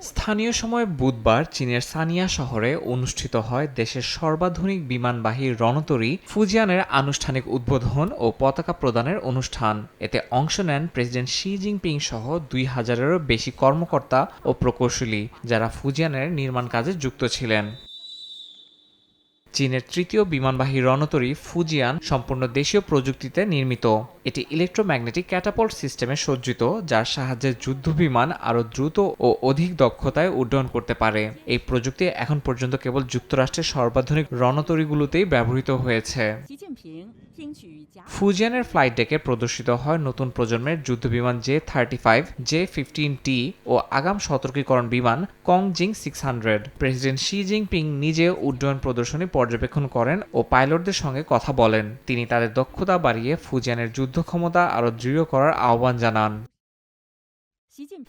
স্থানীয় সময় বুধবার চীনের সানিয়া শহরে অনুষ্ঠিত হয় দেশের সর্বাধুনিক বিমানবাহী রণতরী ফুজিয়ানের আনুষ্ঠানিক উদ্বোধন ও পতাকা প্রদানের অনুষ্ঠান। এতে অংশ নেন প্রেসিডেন্ট শি জিনপিং সহ দুই হাজারেরও বেশি কর্মকর্তা ও প্রকৌশলী, যারা ফুজিয়ানের নির্মাণ কাজে যুক্ত ছিলেন। চীনের তৃতীয় বিমানবাহী রণতরী ফুজিয়ান সম্পূর্ণ দেশীয় প্রযুক্তিতে নির্মিত। এটি ইলেকট্রোম্যাগনেটিক ক্যাটাপল্ট সিস্টেমে সজ্জিত, যার সাহায্যে যুদ্ধবিমান আরও দ্রুত ও অধিক দক্ষতায় উড্ডয়ন করতে পারে। এই প্রযুক্তি এখন পর্যন্ত কেবল যুক্তরাষ্ট্রের সর্বাধুনিক রণতরীগুলোতেই ব্যবহৃত হয়েছে। ফুজিয়ানের ফ্লাইট ডেকে প্রদর্শিত হয় নতুন প্রজন্মের যুদ্ধবিমান J thirty five J fifteen T ও আগাম সতর্কীকরণ বিমান Kongjing six hundred president Xi Jinping নিজে উড্ডয়ন প্রদর্শনী পর্যবেক্ষণ করেন ও পাইলটদের সঙ্গে কথা বলেন। তিনি তাদের দক্ষতা বাড়িয়ে ফুজিয়ানের যুদ্ধ ক্ষমতা আরও দৃঢ় করার আহ্বান জানান।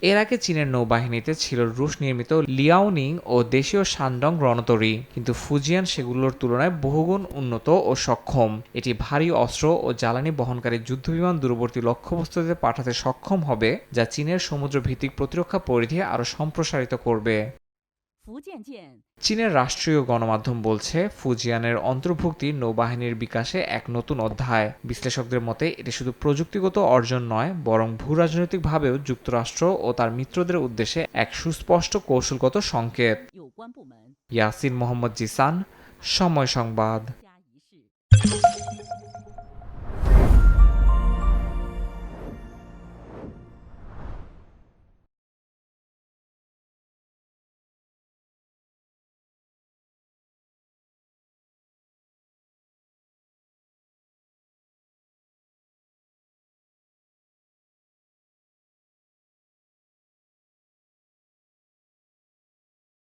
এর আগে চীনের নৌবাহিনীতে ছিল রুশ নির্মিত লিয়াওনিং ও দেশীয় শানডং রণতরী, কিন্তু ফুজিয়ান সেগুলোর তুলনায় বহুগুণ উন্নত ও সক্ষম। এটি ভারী অস্ত্র ও জ্বালানি বহনকারী যুদ্ধবিমান দূরবর্তী লক্ষ্যবস্তুতে পাঠাতে সক্ষম হবে, যা চীনের সমুদ্রভিত্তিক প্রতিরক্ষা পরিধি আরও সম্প্রসারিত করবে। চীনের রাষ্ট্রীয় গণমাধ্যম বলছে ফুজিয়ানের অন্তর্ভুক্তি নৌবাহিনীর বিকাশে এক নতুন অধ্যায়। বিশ্লেষকদের মতে এটি শুধু প্রযুক্তিগত অর্জন নয় বরং ভূরাজনৈতিকভাবেও যুক্তরাষ্ট্র ও তার মিত্রদের উদ্দেশ্যে এক সুস্পষ্ট কৌশলগত সংকেত। ইয়াসিন মোহাম্মদ জিসান সময় সংবাদ।